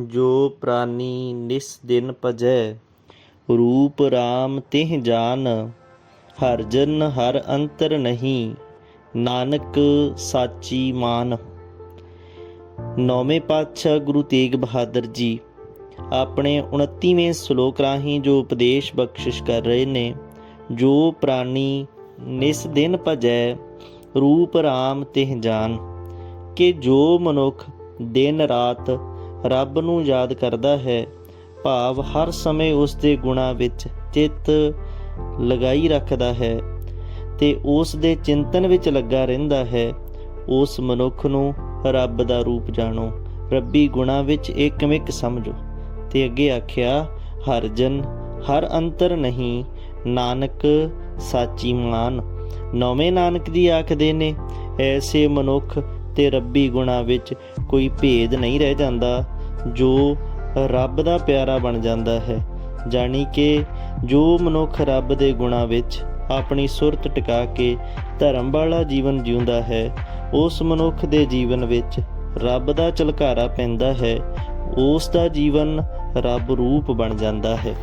ਜੋ ਪ੍ਰਾਨੀ ਨਿਸ ਦਿਨ ਭਜੈ, ਰੂਪ RAM ਤਿਹ ਜਾਨ, ਹਰ ਜਨ ਹਰ ਅੰਤਰ ਨਹੀਂ, ਨਾਨਕ ਸਾਚੀ ਮਾਨ। ਨੌਵੇਂ ਪਾਤਸ਼ਾਹ ਗੁਰੂ ਤੇਗ ਬਹਾਦਰ ਜੀ ਆਪਣੇ 29ਵੇਂ ਸ਼ਲੋਕ ਰਾਹੀਂ ਜੋ ਉਪਦੇਸ਼ ਬਖਸ਼ਿਸ਼ ਕਰ ਰਹੇ ਨੇ, ਜੋ ਪ੍ਰਾਨੀ ਨਿਸ ਦਿਨ ਭਜੈ, ਰੂਪ RAM ਤਿਹ ਜਾਨ, ਕਿ ਜੋ ਮਨੁੱਖ ਦਿਨ ਰਾਤ ਰੱਬ ਨੂੰ ਯਾਦ ਕਰਦਾ ਹੈ। ਭਾਵ ਹਰ ਸਮੇਂ ਉਸ ਦੇ ਗੁਣਾਂ ਵਿੱਚ ਚਿੱਤ ਲਗਾਈ ਰੱਖਦਾ ਹੈ ਤੇ ਉਸ ਦੇ ਚਿੰਤਨ ਵਿੱਚ ਲੱਗਾ ਰਹਿੰਦਾ ਹੈ। ਉਸ ਮਨੁੱਖ ਨੂੰ ਰੱਬ ਦਾ ਰੂਪ ਜਾਣੋ। ਰੱਬੀ ਗੁਣਾਂ ਵਿੱਚ ਇੱਕਮਿਕ ਸਮਝੋ ਤੇ ਅੱਗੇ ਆਖਿਆ, ਹਰ ਜਨ, ਹਰ ਅੰਤਰ ਨਹੀਂ, ਨਾਨਕ ਸਾਚੀ ਮਾਨ। ਨੌਵੇਂ ਨਾਨਕ ਜੀ ਆਖਦੇ ਨੇ, ਐਸੇ ਮਨੁੱਖ ਤੇ ਰੱਬੀ ਗੁਣਾਂ ਵਿੱਚ ਕੋਈ ਭੇਦ ਨਹੀਂ ਰਹਿ ਜਾਂਦਾ, ਜੋ ਰੱਬ ਦਾ ਪਿਆਰਾ ਬਣ ਜਾਂਦਾ ਹੈ। ਜਾਣੀ ਕਿ ਜੋ ਮਨੁੱਖ ਰੱਬ ਦੇ ਗੁਣਾਂ ਵਿੱਚ ਆਪਣੀ ਸੁਰਤ ਟਿਕਾ ਕੇ ਧਰਮ ਵਾਲਾ ਜੀਵਨ ਜਿਉਂਦਾ ਹੈ, ਉਸ ਮਨੁੱਖ ਦੇ ਜੀਵਨ ਵਿੱਚ ਰੱਬ ਦਾ ਝਲਕਾਰਾ ਪੈਂਦਾ ਹੈ, ਉਸ ਦਾ ਜੀਵਨ ਰੱਬ ਰੂਪ ਬਣ ਜਾਂਦਾ ਹੈ।